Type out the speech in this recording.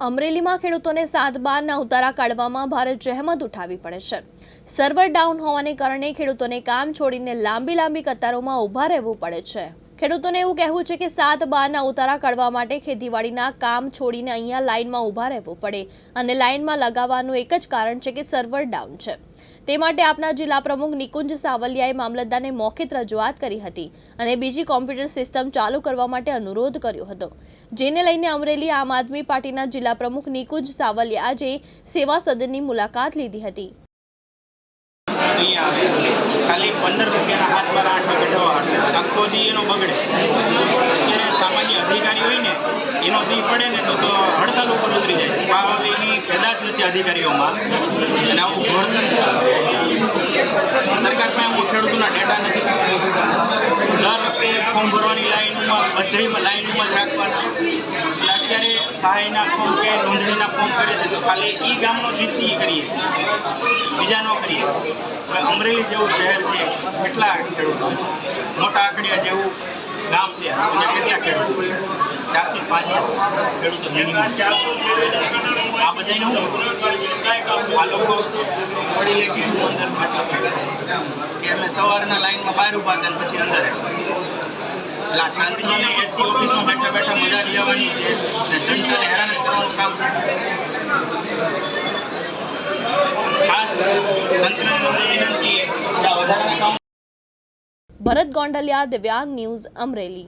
અમરેલીમાં ખેડૂતોને સાત બારના ઉતારા કાઢવામાં ભારે જહેમત ઉઠાવવી પડે છે. સર્વર ડાઉન હોવાને કારણે ખેડૂતોને કામ છોડીને લાંબી લાંબી કતારોમાં ઊભા રહેવું પડે છે. ખેડૂતોને એવું કહેવું છે કે સાત બારના ઉતારા કાઢવા માટે ખેતીવાડીના કામ છોડીને અહીંયા લાઇનમાં ઊભા રહેવું પડે અને લાઇનમાં લગાવવાનું એક જ કારણ છે કે સર્વર ડાઉન છે. તે માટે આપના જિલ્લા પ્રમુખ નિકુંજ સાવલિયાએ મામલતદારને મોખિત રજૂઆત કરી હતી અને બીજી કોમ્પ્યુટર સિસ્ટમ ચાલુ કરવા માટે અનુરોધ કર્યો હતો. જેને લઈને અમરેલી આમ આદમી પાર્ટીના જિલ્લા પ્રમુખ નિકુંજ સાવલિયા આજે સેવા સદનની મુલાકાત લીધી હતી. ખાલી પંદર રૂપિયાના હાથ પર આઠ કઢાવવા આખો દી એનો બગડે અત્યારે સામાન્ય અધિકારી હોય ને, એનો દી પડે ને તો તો હડતાલ ઉપર ઉતરી જાય. આ હવે એની પેદાશ નથી અધિકારીઓમાં. અને આવું ઘોડતું સરકાર પાસે હું ખેડૂતોના ડેટા નથી દર વખતે ફોર્મ ભરવાની લાઈનમાં બધીમાં લાઈનમાં જ રાખવાના. એટલે અત્યારે સહાયના ફોર્મ કે નોંધણીના ફોર્મ કરે છે, તો ખાલી ઈ ગામનો જીસી કરીએ. બીજા ન કરીએ. અમરેલી જેવું શહેર છે, કેટલા ખેડૂતો છે? મોટા આંકડિયા જેવું ગામ છે કેટલા ખેડૂતો છે? ચારથી પાંચ ખેડૂતો આ બધાને હું આ લોકો વડીલે કીધું અંદર કે અમે સવારના લાઈનમાં બહાર ઊભા હતા પછી અંદર. એટલે આ તંત્રને એસી ઓફિસમાં બેઠા બેઠા મજા લેવાની છે અને જનતાને હેરાન જ કરવાનું કામ છે ખાસ તંત્રને અમને વિનંતી છે કે આ વધારાના કામ ભરત ગોંડલિયા દિવ્યાંગ ન્યૂઝ અમરેલી.